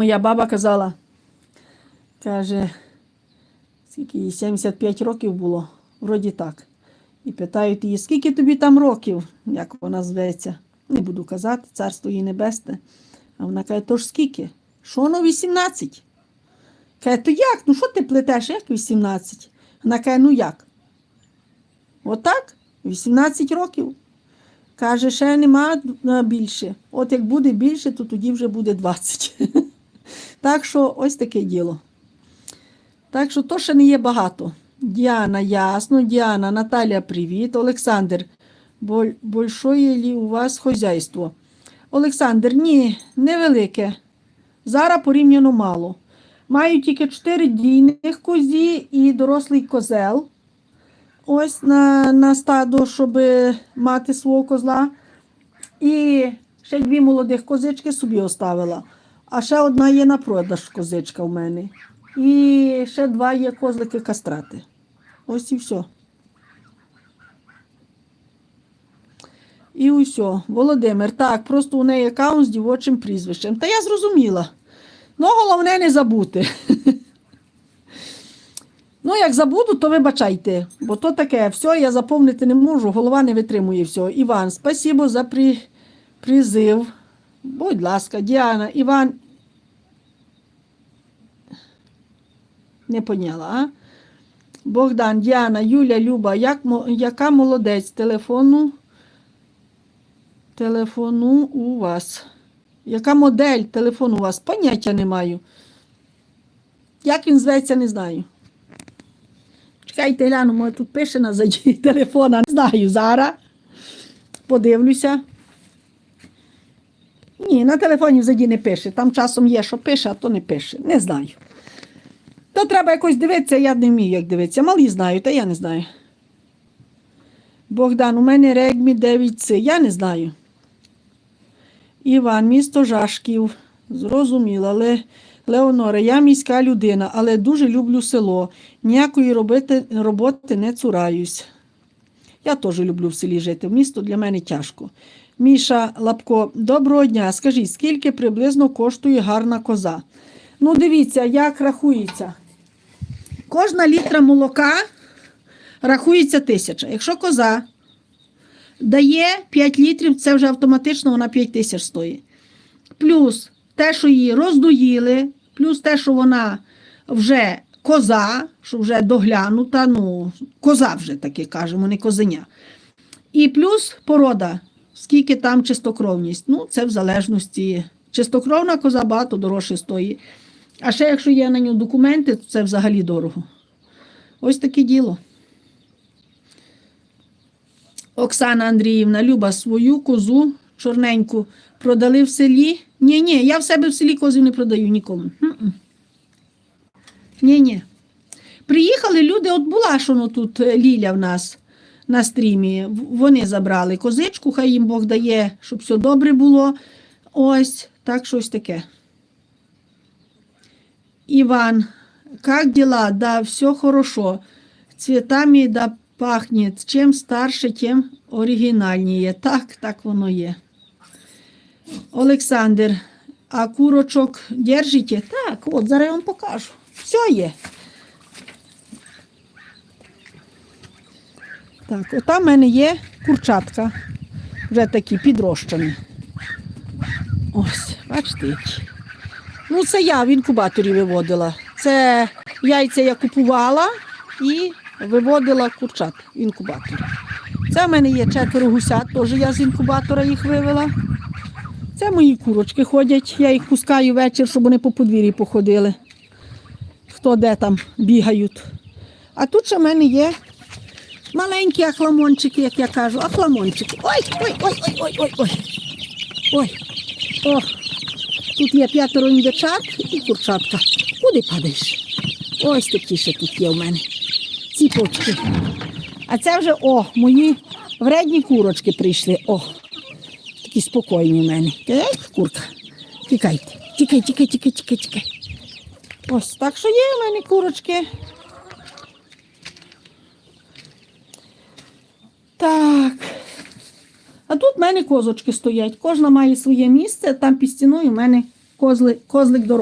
Моя баба казала, каже, скільки їй 75 років було, вроді так. І питають її, скільки тобі там років, як вона зветься. Не буду казати, царство їй небесне. А вона каже, то ж скільки? Що воно 18? Каже, то як? Ну що ти плетеш, як 18? Вона каже, ну як? Отак? 18 років. Каже, ще нема більше. От як буде більше, то тоді вже буде 20. Так що ось таке діло. Так що то ще не є багато. Діана, ясно, Діана, Наталя, привіт. Олександр, большое лі у вас хозяйство? Олександр, ні, невелике. Зараз порівняно мало. Маю тільки 4 дійних козі і дорослий козел. Ось на, на стадо, щоб мати свого козла. І ще дві молодих козички собі оставила. А ще одна є на продаж козичка в мене. І ще два є козлики кастрати. Ось і все. І усе. Володимир, так, просто у неї аккаунт з дівочим прізвищем. Та я зрозуміла. Ну, головне не забути. Ну, як забуду, то вибачайте, бо то таке, все, я заповнити не можу, голова не витримує всього. Іван, спасибо за при... призив. Будь ласка, Діана, Іван. Не поняла? Богдан, Діана, Юля, Люба, як, яка молодець телефону? Телефону у вас. Яка модель телефону у вас? Поняття не маю. Як він зветься, не знаю. Чекайте, гляну, може тут пише на заді телефона. Не знаю зараз. Подивлюся. Ні, на телефоні взаді не пише. Там часом є, що пише, а то не пише. Не знаю. То треба якось дивитися, я не вмію, як дивитися. Малі знають, та я не знаю. Богдан, у мене регмі 9 Я не знаю. Іван, місто Жашків. Зрозуміла, але Леонора, я міська людина, але дуже люблю село. Ніякої робити, роботи не цураюсь. Я теж люблю в селі жити. В місто для мене тяжко. Міша Лапко, доброго дня. Скажіть, скільки приблизно коштує гарна коза? Ну, дивіться, як рахується. Кожна літра молока рахується тисяча. Якщо коза дає 5 літрів, це вже автоматично вона 5 тисяч стоїть. Плюс те, що її роздоїли, плюс те, що вона вже коза, що вже доглянута, ну, коза вже таке кажемо, не козеня. І плюс порода, скільки там чистокровність. Ну, це в залежності. Чистокровна коза багато дорожче стоїть. А ще якщо є на нього документи, то це взагалі дорого. Ось таке діло. Оксана Андріївна, Люба, свою козу чорненьку продали в селі. Ні, ні, я в себе в селі козів не продаю нікому. Ні, ні. Приїхали люди, от була що ну, тут е, Ліля в нас на стрімі. Вони забрали козичку, хай їм Бог дає, щоб все добре було. Ось, так щось таке. Иван, как дела? Да, все хорошо. Цветами да пахнет. Чим старше, тим оригінальніє. Так, так воно є. Олександр, а курочок держите? Так, от зараз я вам покажу. Все є. Так, ота в мене є курчатка. Вже такі підрощені. Ось, бачите які. Ну, це я в інкубаторі виводила. Це яйця я купувала і виводила курчат в інкубаторі. Це в мене є четверо гусят, теж я з інкубатора їх вивела. Це мої курочки ходять, я їх пускаю вечір, щоб вони по подвір'ї походили. Хто де там бігають. А тут ще в мене є маленькі ахламончики, як я кажу, ахламончики. Ой, ой, ой, ой, ой, ой, ой. Ой. Ох. Тут є п'ятеро індичат і курчатка. Куди падаєш? Ось такі ще тут є в мене. Ціпочки. А це вже, о, мої вредні курочки прийшли. О, такі спокійні в мене. Так, курка. Тікайте. Тікай, тікай, тікай, тікай, тікай. Ось так що є в мене курочки. Так. А тут в мене козочки стоять. Кожна має своє місце, там під стіною в мене козли, козлик дорога.